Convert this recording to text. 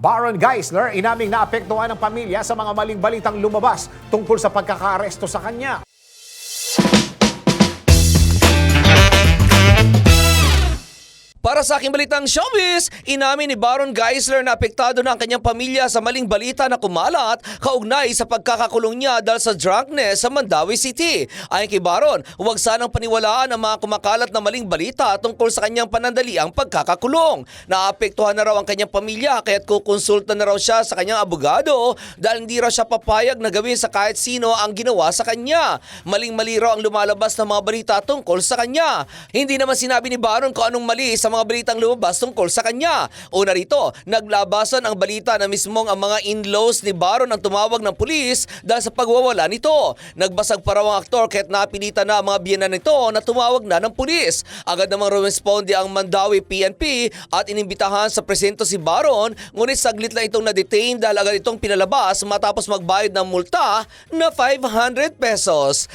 Baron Geisler inaming naapektuhan ng pamilya sa mga maling balitang lumabas tungkol sa pagkakaaresto sa kanya. Para sa aking balitang showbiz, inamin ni Baron Geisler na apektado na ang kanyang pamilya sa maling balita na kumalat kaugnay sa pagkakakulong niya dahil sa drunkenness sa Mandawi City. Ayon kay Baron, huwag sanang paniwalaan ang mga kumakalat na maling balita tungkol sa kanyang panandaliang pagkakakulong. Naapektuhan na raw ang kanyang pamilya kaya't kukonsulta na raw siya sa kanyang abogado dahil hindi raw siya papayag na gawin sa kahit sino ang ginawa sa kanya. Maling-mali raw ang lumalabas ng mga balita tungkol sa kanya. Hindi naman sinabi ni Baron kung anong mali sa mga balitang lumabas tungkol sa kanya. Una rito, naglabasan ang balita na mismong ang mga in-laws ni Baron ang tumawag ng pulis dahil sa pagwawala nito. Nagbasag pa raw ang aktor kahit napilitan na ang mga biyanan nito na tumawag na ng pulis. Agad namang rumesponde ang Mandawi PNP at inimbitahan sa presento si Baron ngunit saglit lang itong na-detain dahil agad itong pinalabas matapos magbayad ng multa na 500 pesos.